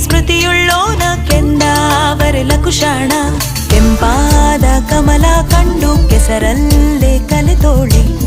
ಸ್ಮೃತಿಯುಳ್ಳೋನ ಕೆಂದಾವರೆಲ ಕುಶಾಣ. ಕೆಂಪಾದ ಕಮಲ ಕಂಡು ಕೆಸರಲ್ಲೇ ಕಲೆ ತೋಳಿ.